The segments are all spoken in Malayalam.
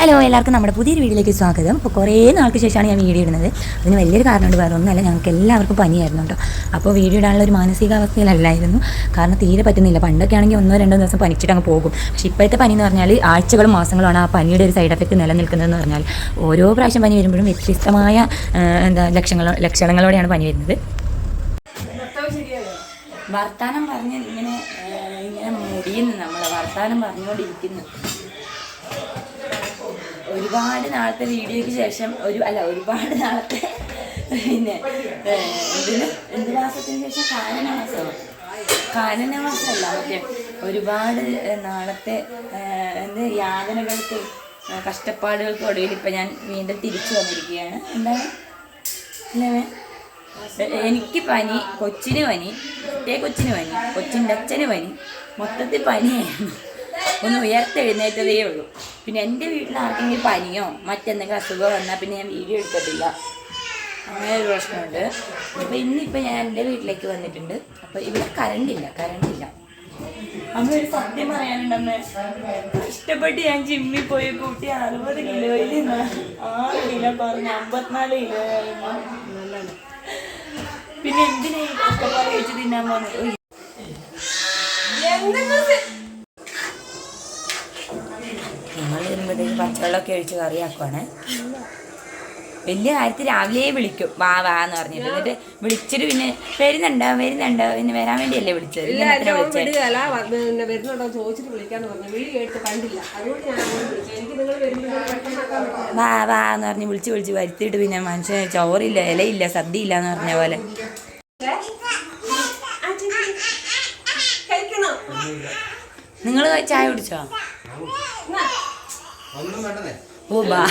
ഹലോ എല്ലാവർക്കും നമ്മുടെ പുതിയൊരു വീഡിയോയിലേക്ക് സ്വാഗതം. അപ്പോൾ കുറേ നാൾക്ക് ശേഷമാണ് ഞാൻ വീഡിയോ ഇടുന്നത്. അതിന് വലിയൊരു കാരണമുണ്ട് വേറെ ഒന്നുമല്ല ഞങ്ങൾക്ക് എല്ലാവർക്കും പനിയായിരുന്നു കേട്ടോ. അപ്പോൾ വീഡിയോ ഇടാനുള്ള ഒരു മാനസികാവസ്ഥയിലല്ലായിരുന്നു. കാരണം തീരെ പറ്റുന്നില്ല. പണ്ടൊക്കെ ആണെങ്കിൽ ഒന്നോ രണ്ടോ ദിവസം പനിച്ചിട്ട് അങ്ങ് പോകും. പക്ഷേ ഇപ്പോഴത്തെ പനി എന്ന് പറഞ്ഞാൽ ആഴ്ചകളും മാസങ്ങളുമാണ് ആ പനിയുടെ ഒരു സൈഡ് എഫക്റ്റ് നിലനിൽക്കുന്നതെന്ന് പറഞ്ഞാൽ ഓരോ പ്രാവശ്യം പനി വരുമ്പോഴും വ്യത്യസ്തമായ എന്താ ലക്ഷണങ്ങളോ ലക്ഷണങ്ങളോടെയാണ് പനി വരുന്നത്. വർത്താനം പറഞ്ഞ് ഇങ്ങനെ ഇങ്ങനെ മുടിയുന്നു നമ്മൾ വർത്താനം പറഞ്ഞുകൊണ്ടിരിക്കുന്നു. ഒരുപാട് നാളത്തെ വീഡിയോയ്ക്ക് ശേഷം ഒരു അല്ല ഒരുപാട് നാളത്തെ പിന്നെ എന്ത് മാസത്തിന് ശേഷം? കാനന മാസമോ കാനന മാസമല്ല മറ്റേ ഒരുപാട് നാളത്തെ എന്ത് യാതനകൾക്ക് കഷ്ടപ്പാടുകൾക്ക് ഒടുവിൽ ഇപ്പം ഞാൻ വീണ്ടും തിരിച്ചു വന്നിരിക്കുകയാണ്. എന്താണ് എനിക്ക് പനി കൊച്ചിന് പനി കുട്ടിയെ കൊച്ചിന് പനി കൊച്ചിന്റെ അച്ഛന് പനി മൊത്തത്തിൽ പനിയായിരുന്നു. ഒന്ന് ഉയർത്തെഴുന്നേറ്റതേ ഉള്ളൂ. പിന്നെ എന്റെ വീട്ടിൽ ആർക്കെങ്കിലും പനിയോ മറ്റെന്തെങ്കിലും അസുഖമോ വന്നാൽ പിന്നെ ഞാൻ വീഡിയോ എടുക്കത്തില്ല. അങ്ങനെ ഒരു പ്രശ്നമുണ്ട്. അപ്പോൾ ഇന്നിപ്പോൾ ഞാൻ എന്റെ വീട്ടിലേക്ക് വന്നിട്ടുണ്ട്. അപ്പോൾ ഇവിടെ കറണ്ട് ഇല്ല കറണ്ട് ഇല്ല അമ്മ ഒരു സത്യം പറയാനുണ്ടെന്ന്. ഇഷ്ടപ്പെട്ട് ഞാൻ ജിമ്മിൽ പോയി കൂട്ടി അറുപത് കിലോയിൽ ആറ് കിലോ പറഞ്ഞു അമ്പത്തിനാല് കിലോ പിന്നെ എന്തിനാ ഈ കഷ്ടപ്പാട് കഴിച്ച് തിന്നാൻ പോകുന്നത് ഓ, ഞങ്ങൾ വരുമ്പോഴത്തേക്ക് പച്ചവെള്ളമൊക്കെ ഒഴിച്ച് കറിയാക്കുവാണ്. വലിയ കാര്യത്തിൽ രാവിലെ വിളിക്കും. വാ വാ എന്ന് പറഞ്ഞിട്ട്. എന്നിട്ട് വിളിച്ചിട്ട് പിന്നെ വരുന്നുണ്ടോ? വരുന്നുണ്ടോ? പിന്നെ വരാൻ വേണ്ടിയല്ലേ വിളിച്ചത്? വാ വാ എന്ന് പറഞ്ഞ് വിളിച്ച് വിളിച്ച് വരുത്തിയിട്ട് പിന്നെ മനുഷ്യന് ചോറില്ല ഇലയില്ല സദ്യയില്ല എന്ന് പറഞ്ഞ പോലെ. നിങ്ങൾ ചായ കുടിച്ചോ? ഓ ബാ.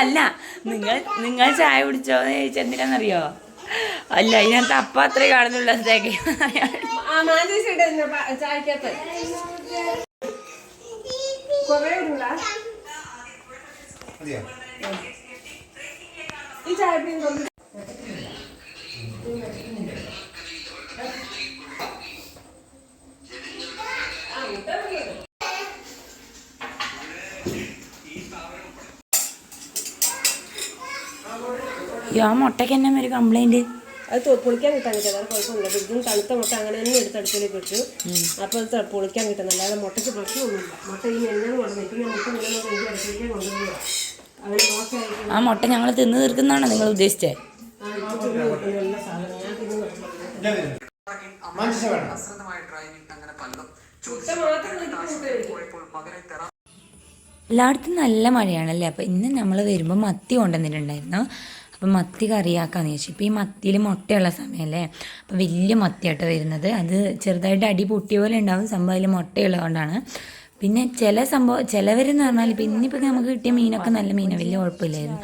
അല്ല നിങ്ങൾ നിങ്ങൾ ചായ കുടിച്ചോ എന്ന് ചോദിച്ചാൽ എന്തിനാണെന്നറിയോ അല്ല ഞാൻ തപ്പ അത്രേ കാണുന്നുള്ളൂ ഈ ചായപ്പിയും ആ മുട്ടയ്ക്ക് തന്നെ ഒരു കംപ്ലൈന്റ് അത് പൊളിക്കാൻ കിട്ടാൻ കിട്ടും അതാണ് കുഴപ്പമില്ല. ഫ്രിഡ്ജിൽ തണുത്ത മുട്ട അങ്ങനെ തന്നെ എടുത്ത് അടുപ്പിലേക്ക് ഇട്ടു അപ്പോൾ അത് പൊളിക്കാൻ കിട്ടുന്നില്ല. അല്ലാതെ മുട്ടയ്ക്ക് പ്രശ്നമൊന്നുമില്ല. മുട്ട ഈ എണ്ണ കൊണ്ടുവന്നു ഇപ്പം ഞാൻ മുട്ട ഇങ്ങനെ എനിക്ക് അടുപ്പിലേക്ക് കൊണ്ടുവരിക അങ്ങനെ മോശമായിരിക്കും ആ മുട്ട ഞങ്ങൾ തിന്നു തീർക്കുന്നതാണോ നിങ്ങൾ ഉദ്ദേശിച്ചേ? എല്ലായിടത്തും നല്ല മഴയാണല്ലേ? അപ്പോൾ ഇന്ന് നമ്മൾ വരുമ്പോൾ മത്തി കൊണ്ടുവന്നിട്ടുണ്ടായിരുന്നു. അപ്പം മത്തി കറിയാക്കാന്ന് ചോദിച്ചു. ഇപ്പോൾ ഈ മത്തിയിൽ മുട്ടയുള്ള സമയമല്ലേ അപ്പോൾ വലിയ മത്തിയായിട്ട് വരുന്നത്. അത് ചെറുതായിട്ട് അടി പൊട്ടിയ പോലെ ഉണ്ടാവും. സംഭവം അതിൽ മുട്ടയുള്ളതുകൊണ്ടാണ്. പിന്നെ ചില സംഭവം ചിലവരെന്ന് പറഞ്ഞാൽ ഇപ്പം ഇന്നിപ്പോൾ നമുക്ക് കിട്ടിയ മീനൊക്കെ നല്ല മീനാണ് വലിയ കുഴപ്പമില്ലായിരുന്നു.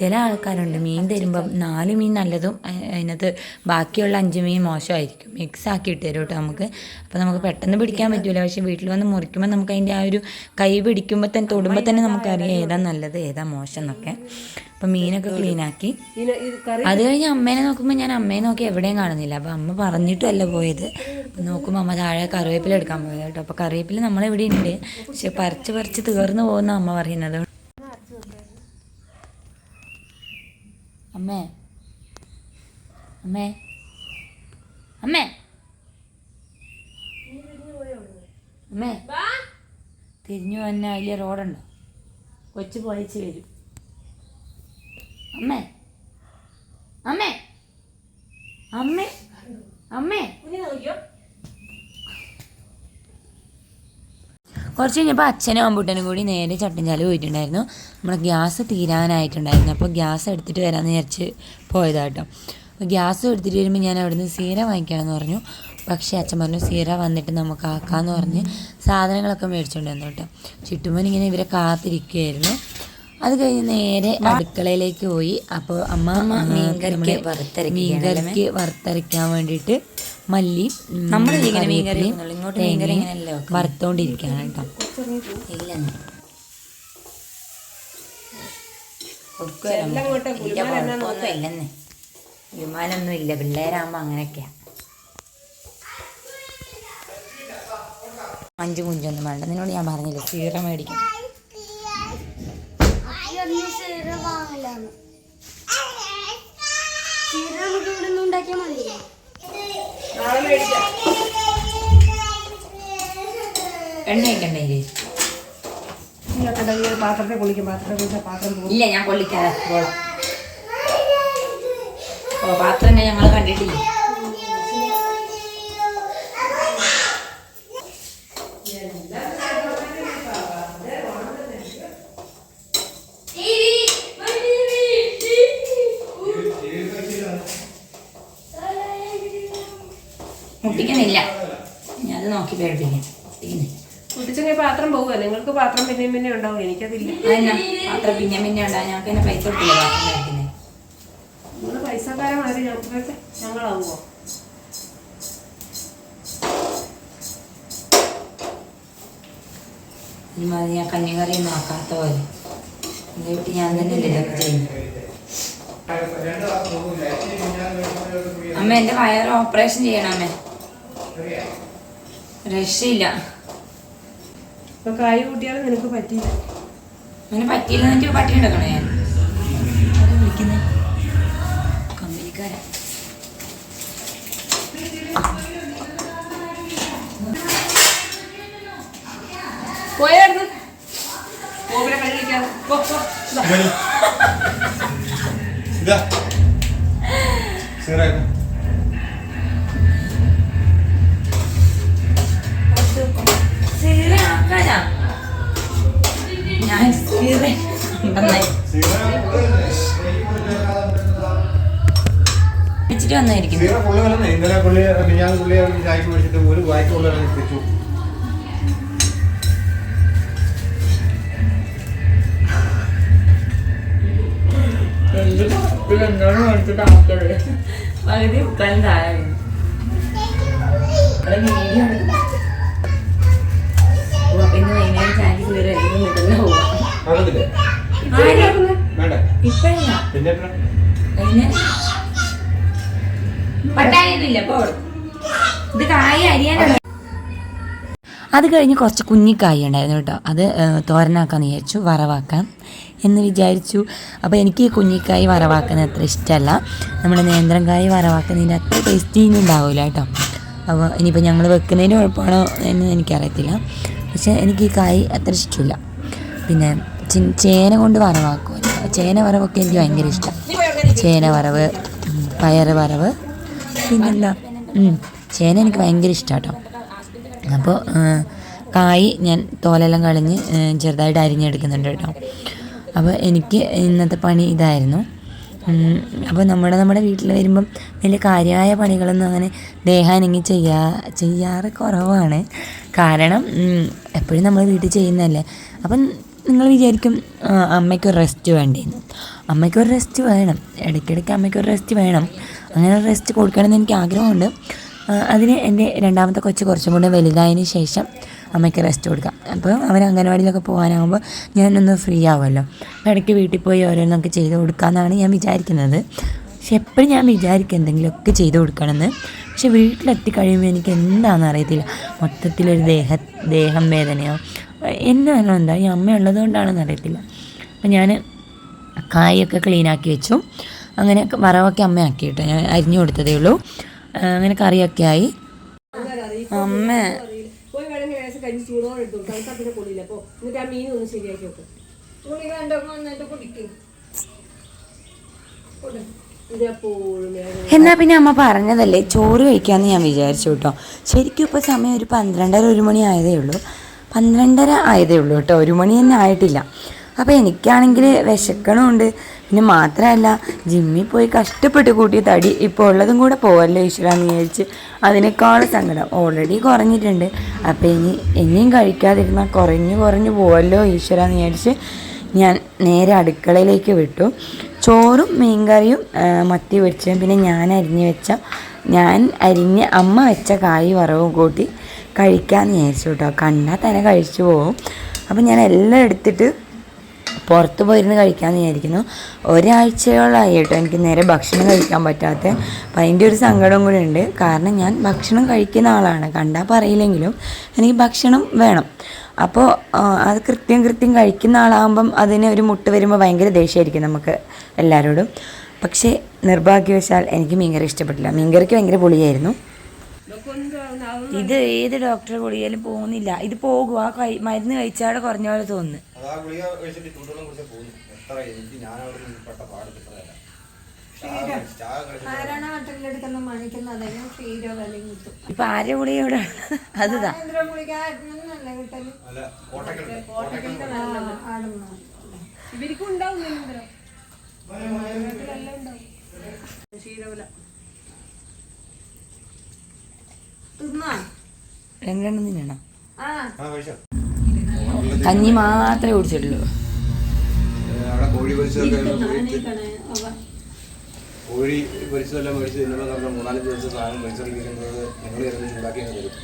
ചില ആൾക്കാരുണ്ട്. മീൻ തരുമ്പം നാല് മീൻ നല്ലതും അതിനകത്ത് ബാക്കിയുള്ള അഞ്ച് മീൻ മോശമായിരിക്കും. മിക്സ് ആക്കി ഇട്ട് തരും കേട്ടോ നമുക്ക്. അപ്പോൾ നമുക്ക് പെട്ടെന്ന് പിടിക്കാൻ പറ്റില്ല പക്ഷേ വീട്ടിൽ വന്ന് മുറിക്കുമ്പോൾ നമുക്ക് അതിന്റെ ആ ഒരു കൈ പിടിക്കുമ്പോൾ തന്നെ തൊടുമ്പോൾ തന്നെ നമുക്കറിയാം ഏതാ നല്ലത് ഏതാ മോശം എന്നൊക്കെ. അപ്പം മീനൊക്കെ ഇത് അത് കഴിഞ്ഞ് അമ്മേനെ നോക്കുമ്പോൾ ഞാൻ അമ്മയെ നോക്കി എവിടെയും കാണുന്നില്ല. അപ്പം അമ്മ പറഞ്ഞിട്ടല്ല പോയത്. അപ്പം നോക്കുമ്പോൾ അമ്മ താഴെ കറിവേപ്പില എടുക്കാൻ പോയത് കേട്ടോ. അപ്പോൾ കറിവേപ്പില നമ്മളെവിടെ ഉണ്ട് പക്ഷെ പറിച്ച് പറിച്ച് തീർന്നു പോകുന്ന അമ്മ പറയുന്നത് അമ്മേ അമ്മേ. അമ്മേ. അമ്മേ. തിരിഞ്ഞു വന്ന വലിയ റോഡുണ്ടോ? കൊച്ചു പോയച്ച് വരും. അമ്മേ. അമ്മേ. അമ്മേ. അമ്മേ. കുറച്ച് കഴിഞ്ഞപ്പോൾ അച്ഛനും അമ്പൂട്ടനും കൂടി നേരെ ചട്ടഞ്ചാലി പോയിട്ടുണ്ടായിരുന്നു. നമ്മൾ ഗ്യാസ് തീരാനായിട്ടുണ്ടായിരുന്നു. അപ്പോൾ ഗ്യാസ് എടുത്തിട്ട് വരാമെന്ന് വിചാരിച്ച് പോയതാട്ടോ അപ്പോൾ ഗ്യാസ് എടുത്തിട്ട് വരുമ്പോൾ ഞാൻ അവിടുന്ന് സീര വാങ്ങിക്കാമെന്ന് പറഞ്ഞു. പക്ഷേ അച്ഛൻ പറഞ്ഞു സീര വന്നിട്ട് നമുക്ക് ആക്കാമെന്ന് പറഞ്ഞ് സാധനങ്ങളൊക്കെ മേടിച്ചുകൊണ്ട് വന്നു കേട്ടോ. ചുറ്റുമ്പോൾ ഇങ്ങനെ ഇവരെ കാത്തിരിക്കുകയായിരുന്നു അത് കഴിഞ്ഞ് നേരെ അടുക്കളയിലേക്ക് പോയി. അപ്പോൾ അമ്മ മീൻകറിക്ക് മീൻകറിക്ക് വറുത്തരയ്ക്കാൻ വേണ്ടിയിട്ട് മല്ലി നമ്മൾ ഇങ്ങോട്ട് വറുത്തോണ്ടിരിക്കുകയാണ് കേട്ടോ. എല്ലാം വിമാനൊന്നും ഇല്ല. പിള്ളേരാകുമ്പോൾ അങ്ങനെയൊക്കെയാ. അഞ്ച് കുഞ്ചൊന്നും വേണ്ട. നിന്നോട് ഞാൻ പറഞ്ഞില്ല സീറ മേടിക്കണം എണ്ണയൊക്കെ പാത്രത്തെ കുളിക്കും പാത്രത്തെ കുളിച്ച പാത്രം ഇല്ല ഞാൻ കൊള്ളിക്കാതെ പോളാം പാത്രം തന്നെ ഞങ്ങൾ കണ്ടിട്ടില്ല. മുട്ടിക്കുന്നില്ല. ഞാൻ അത് നോക്കി പേടിപ്പിക്കാം. കുട്ടിച്ചെങ്കിൽ പാത്രം പോകുക നിങ്ങൾക്ക് പാത്രം പിന്നെയും പിന്നെ ഉണ്ടാവും. എനിക്കതില്ല. പാത്രം പിന്നെ പിന്നെ ഉണ്ടാവും. ഞങ്ങൾക്ക് തന്നെ പൈസ കൊടുക്കില്ല പാത്രം പൈസക്കാരന്മാര് ഞങ്ങൾക്ക് ഇനി മതി ഞാൻ കഞ്ഞിക്കറി നോക്കാത്ത പോലെ. എന്റെ വീട്ടിൽ ഞാൻ തന്നെ ഇതൊക്കെ ചെയ്യുന്നത് അമ്മ എന്റെ വയറ് ഓപ്പറേഷൻ ചെയ്യണം അമ്മ. രക്ഷയില്ല. ഇപ്പൊ കായ് കൂട്ടിയാലും നിനക്ക് പറ്റിയില്ല. അങ്ങനെ പറ്റിയില്ല എന്നിട്ട് പട്ടി എടുക്കണോ ഞാൻ? ആരാ പോയായിരുന്നു പോകിലെ കഴിക്കാതെ പോ, പോ, ഇതാ. സീറായിട്ട് ഞാൻ സീറ നന്നായി വെച്ചിട്ട് വന്നായിരിക്കുന്നു സീറ പുള്ളി വന്നെ. ഇന്നലെ പുള്ളി ഞാൻ പുള്ളി ചായക്ക് മേടിച്ചിട്ട് ഒരു വായ്പ പുള്ളി വെച്ചു. പകുതി മുക്കാലും താഴെ വീഡിയോ അപ്പൊ ഇന്ന് വൈകുന്നേരം ചാൻസ് കയറി പോവാം. ഇപ്പഴല്ല പട്ടായൊന്നുമില്ല അപ്പോൾ ഇത് കായ അരിയാനുള്ള അത് കഴിഞ്ഞ് കുറച്ച് കുഞ്ഞിക്കായ ഉണ്ടായിരുന്നു കേട്ടോ. അത് ഏഹ്, തോരനാക്കാന്ന് വിചാരിച്ചു വറവാക്കാം എന്ന് വിചാരിച്ചു. അപ്പോൾ എനിക്ക് ഈ കുഞ്ഞിക്കായ് വറവാക്കുന്നത് അത്ര ഇഷ്ടമല്ല നമ്മുടെ നേന്ത്രക്കായ് വറവാക്കുന്നതിന്റെ അത്ര ടേസ്റ്റി ഉണ്ടാവില്ല കേട്ടോ. അപ്പോൾ ഇനിയിപ്പോൾ ഞങ്ങൾ വെക്കുന്നതിന് കുഴപ്പമാണോ എന്ന് എനിക്കറിയത്തില്ല. പക്ഷേ എനിക്ക് ഈ കായ് അത്ര ഇഷ്ടമില്ല. പിന്നെ ചേന കൊണ്ട് വറവാക്കും. ചേന വറവൊക്കെ എനിക്ക് ഭയങ്കര ഇഷ്ടം. ചേന വറവ് പയർ വറവ്. പിന്നെന്താ? ചേന എനിക്ക് ഭയങ്കര ഇഷ്ടം കേട്ടോ. അപ്പോൾ കായ് ഞാൻ തോലെല്ലാം കളഞ്ഞ് ചെറുതായിട്ട് അരിഞ്ഞെടുക്കുന്നുണ്ട് കേട്ടോ. അപ്പോൾ എനിക്ക് ഇന്നത്തെ പണി ഇതായിരുന്നു. അപ്പോൾ നമ്മുടെ നമ്മുടെ വീട്ടിൽ വരുമ്പം വലിയ കാര്യമായ പണികളൊന്നും അങ്ങനെ ദേഹാനെങ്കിൽ ചെയ്യാ ചെയ്യാറ് കുറവാണ്. കാരണം എപ്പോഴും നമ്മൾ വീട്ടിൽ ചെയ്യുന്നതല്ലേ. അപ്പം നിങ്ങൾ വിചാരിക്കും അമ്മയ്ക്കൊരു റെസ്റ്റ് വേണ്ടേന്ന്. അമ്മയ്ക്കൊരു റെസ്റ്റ് വേണം. ഇടയ്ക്കിടയ്ക്ക് അമ്മയ്ക്കൊരു റെസ്റ്റ് വേണം. അങ്ങനെ റെസ്റ്റ് കൊടുക്കണമെന്ന് എനിക്ക് ആഗ്രഹമുണ്ട്. അതിന് എന്റെ രണ്ടാമത്തെ കൊച്ച് കുറച്ചും കൂടെ വലുതായതിന് ശേഷം അമ്മയ്ക്ക് റെസ്റ്റ് കൊടുക്കാം. അപ്പോൾ അവൻ അംഗനവാടിയിലൊക്കെ പോകാനാകുമ്പോൾ ഞാനൊന്ന് ഫ്രീ ആവുമല്ലോ. ഇടയ്ക്ക് വീട്ടിൽ പോയി ഓരോന്നൊക്കെ ചെയ്ത് കൊടുക്കാമെന്നാണ് ഞാൻ വിചാരിക്കുന്നത്. പക്ഷെ എപ്പോഴും ഞാൻ വിചാരിക്കും എന്തെങ്കിലുമൊക്കെ ചെയ്ത് കൊടുക്കണമെന്ന്. പക്ഷെ വീട്ടിലെത്തി കഴിയുമ്പോൾ എനിക്ക് എന്താണെന്ന് അറിയത്തില്ല. മൊത്തത്തിലൊരു ദേഹ ദേഹം വേദനയോ എന്നാണോ എന്താ ഈ അമ്മയുള്ളത് കൊണ്ടാണെന്ന് അറിയത്തില്ല. അപ്പം ഞാൻ കായൊക്കെ ക്ലീനാക്കി വെച്ചു. അങ്ങനെ വറവൊക്കെ അമ്മയാക്കി കേട്ടോ ഞാൻ അരിഞ്ഞു കൊടുത്തതേ ഉള്ളൂ. അങ്ങനെ കറിയൊക്കെ ആയി. അമ്മ. അപ്പൊ എന്നാ പിന്നെ അമ്മ പറഞ്ഞതല്ലേ ചോറ് കഴിക്കാമെന്ന് ഞാൻ വിചാരിച്ചു കേട്ടോ. ശരിക്കും ഇപ്പോൾ സമയം ഒരു പന്ത്രണ്ടര ഒരു മണി ആയതേ ഉള്ളൂ. പന്ത്രണ്ടര ആയതേ ഉള്ളൂ കേട്ടോ. ഒരു മണി തന്നെ ആയിട്ടില്ല. അപ്പോൾ എനിക്കാണെങ്കിൽ വിശക്കണമുണ്ട് പിന്നെ മാത്രമല്ല ജിമ്മിൽ പോയി കഷ്ടപ്പെട്ട് കൂട്ടിയ തടി ഇപ്പോൾ ഉള്ളതും കൂടെ പോകല്ലോ ഈശ്വരാന്ന് വിചാരിച്ച് അതിനേക്കാൾ സങ്കടം ഓൾറെഡി കുറഞ്ഞിട്ടുണ്ട്. അപ്പോൾ ഇനി ഇനിയും കഴിക്കാതിരുന്നാൽ കുറഞ്ഞു കുറഞ്ഞു പോവല്ലോ ഈശ്വരാന്ന് വിചാരിച്ച് ഞാൻ നേരെ അടുക്കളയിലേക്ക് വിട്ടു. ചോറും മീൻകറിയും മത്തി പൊരിച്ചതും പിന്നെ ഞാൻ അരിഞ്ഞു വെച്ച ഞാൻ അരിഞ്ഞ് അമ്മ വെച്ച കായ് വറവും കൂട്ടി കഴിക്കാമെന്ന് വിചാരിച്ചു കേട്ടോ. കണ്ടാൽ തന്നെ കഴിച്ചു പോകും അപ്പം ഞാൻ എല്ലാം എടുത്തിട്ട് പുറത്ത് പോയിരുന്ന് കഴിക്കാൻ വിചാരിക്കുന്നു. ഒരാഴ്ചയോളമായി കേട്ടോ എനിക്ക് നേരെ ഭക്ഷണം കഴിക്കാൻ പറ്റാത്ത അപ്പം അതിന്റെ ഒരു സങ്കടം കൂടി ഉണ്ട്. കാരണം ഞാൻ ഭക്ഷണം കഴിക്കുന്ന ആളാണ്. കണ്ടാൽ പറയില്ലെങ്കിലും എനിക്ക് ഭക്ഷണം വേണം. അപ്പോൾ അത് കൃത്യം കൃത്യം കഴിക്കുന്ന ആളാകുമ്പം അതിന് ഒരു മുട്ട് വരുമ്പോൾ ഭയങ്കര ദേഷ്യമായിരിക്കും നമുക്ക് എല്ലാവരോടും പക്ഷേ നിർഭാഗ്യവശാൽ എനിക്ക് മീൻകറി ഇഷ്ടപ്പെട്ടില്ല. മീൻകറിക്ക് ഭയങ്കര പൊളിയായിരുന്നു. ഇത് ഏത് ഡോക്ടറെ ഗുളികയിലും പോകുന്നില്ല. ഇത് പോകും. ആ കൈ മരുന്ന് കഴിച്ചാടെ കുറഞ്ഞ പോലെ തോന്നുന്നു ഇപ്പൊ ആരെ ഗുളിക ഇവിടെ? അതുതാ. ഇവർക്കും ഉണ്ടാവും. ക്ഷീരവല തിന്നാ രണ്ടെണ്ണം തിന്നണം? കഞ്ഞി മാത്രമേ കുടിച്ചിട്ടുള്ളൂ. അവിടെ കോഴി പൊരിച്ചതൊക്കെ കോഴി പൊരിച്ചതെല്ലാം മേടിച്ച് തിന്നുമ്പോൾ നമ്മൾ മൂന്നാൽ ദിവസം സാധനം മേടിച്ചിരിക്കുന്നത് ഉണ്ടാക്കി തരും.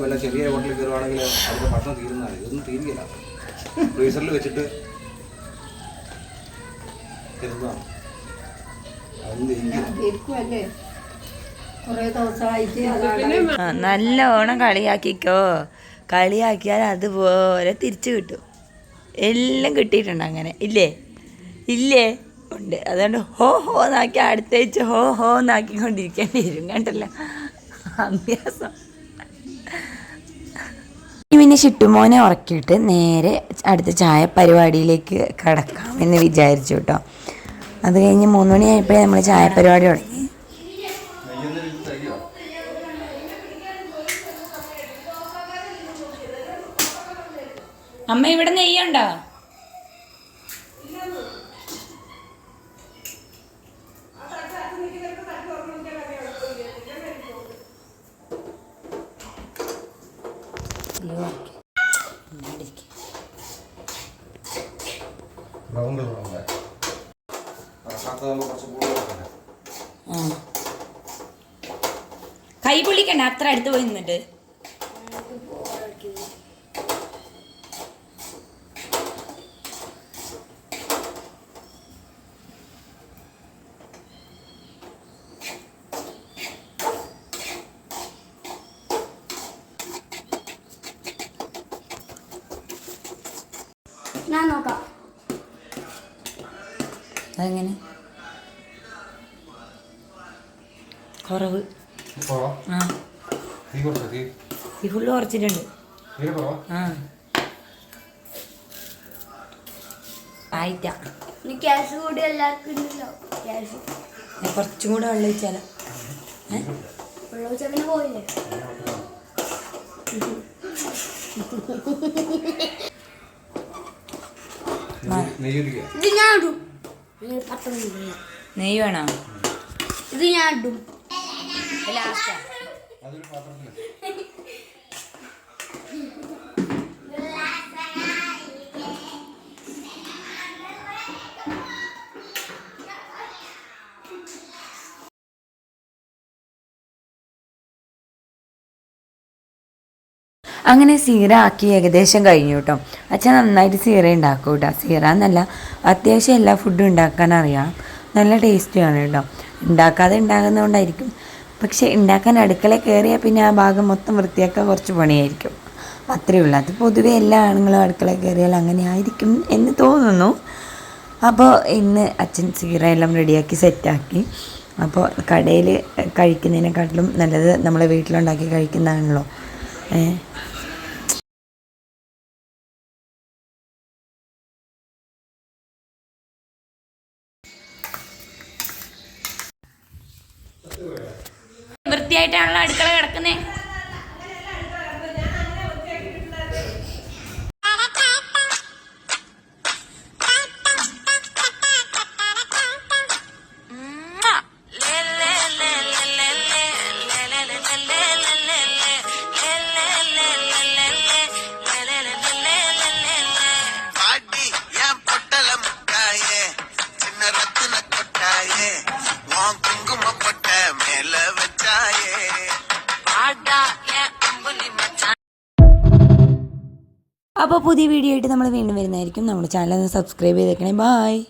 വല്ല ചെറിയ ഹോട്ടലിൽ കയറുവാണെങ്കിൽ അവിടുത്തെ ഭക്ഷണം തീരുന്നതാണ് ഇതൊന്നും തീരുകയില്ല. ഫ്രീസറിൽ വെച്ചിട്ട് തരുന്നതാണ് അതൊന്നും തീരുകയില്ല ഇരിക്കുമല്ലേ കുറേ ദിവസമായിട്ട് അതാണ് ആ, നല്ലോണം കളിയാക്കിക്കോ. കളിയാക്കിയാൽ അതുപോലെ തിരിച്ചു കിട്ടും. എല്ലാം കിട്ടിയിട്ടുണ്ട് അങ്ങനെ. ഇല്ലേ? ഇല്ലേ? ഉണ്ട്. അതുകൊണ്ട് ഹോ ഹോ എന്നാക്കി അടുത്തേച്ച് ഹോ ഹോ എന്നാക്കിക്കൊണ്ടിരിക്കേണ്ടി വരും. കണ്ടല്ലോ? അഭ്യാസം. പിന്നെ ചിട്ടുമോനെ ഉറക്കിയിട്ട് നേരെ അടുത്ത ചായ പരിപാടിയിലേക്ക് കടക്കാം എന്ന് വിചാരിച്ചു കേട്ടോ. അത് കഴിഞ്ഞ് മൂന്ന് മണിയായപ്പോഴേ നമ്മൾ ചായ പരിപാടി തുടങ്ങി. അമ്മ ഇവിടെ നെയ്യുണ്ടോ? കൈ പൊള്ളിക്കണ്ട അത്ര അടുത്ത് പോയി നിന്നിട്ട്. ഞാൻ നോക്കാം അതെങ്ങനെ? കുറവ്. കുറവാ? ആ. ഈ ഫുള്ള് കുറച്ചിട്ടുണ്ട്. ആ. ആയിട്ടാ. ക്യാഷ് കൂടി എല്ലാവർക്കും ക്യാഷ് ഞാൻ കുറച്ചും കൂടെ വെള്ളം ഒഴിച്ചാലോ? വെള്ളം പിന്നെ പോയില്ലേ. ഇത് ഞാൻ ഇടും. നെയ്യ് വേണോ? ഇത് ഞാൻ ഇടും ലാസ്റ്റാ അങ്ങനെ സീറ ആക്കി ഏകദേശം കഴിഞ്ഞു കേട്ടോ അച്ഛൻ നന്നായിട്ട് സീറ ഉണ്ടാക്കും കേട്ടോ സീറ എന്നല്ല അത്യാവശ്യം എല്ലാ ഫുഡും ഉണ്ടാക്കാൻ അറിയാം. നല്ല ടേസ്റ്റിയാണ് കേട്ടോ ഉണ്ടാക്കാതെ ഉണ്ടാകുന്നതുകൊണ്ടായിരിക്കും. പക്ഷേ ഉണ്ടാക്കാൻ അടുക്കള കയറിയാൽ പിന്നെ ആ ഭാഗം മൊത്തം വൃത്തിയാക്കാൻ കുറച്ച് പണിയായിരിക്കും. അത്രയേ ഉള്ളൂ. അത് പൊതുവെ എല്ലാ ആണുങ്ങളും അടുക്കള കയറിയാൽ അങ്ങനെ ആയിരിക്കും എന്ന് തോന്നുന്നു. അപ്പോൾ ഇന്ന് അച്ഛൻ സീറ എല്ലാം റെഡിയാക്കി സെറ്റാക്കി അപ്പോൾ കടയിൽ കഴിക്കുന്നതിനെക്കാട്ടിലും നല്ലത് നമ്മളെ വീട്ടിലുണ്ടാക്കി കഴിക്കുന്നതാണല്ലോ. ഏഹ് പുതിയ വീഡിയോ ആയിട്ട് നമ്മൾ വീണ്ടും വരുന്നതായിരിക്കും. നമ്മുടെ ചാനൽ ഒന്ന് സബ്സ്ക്രൈബ് ചെയ്തേക്കണേ. ബായ്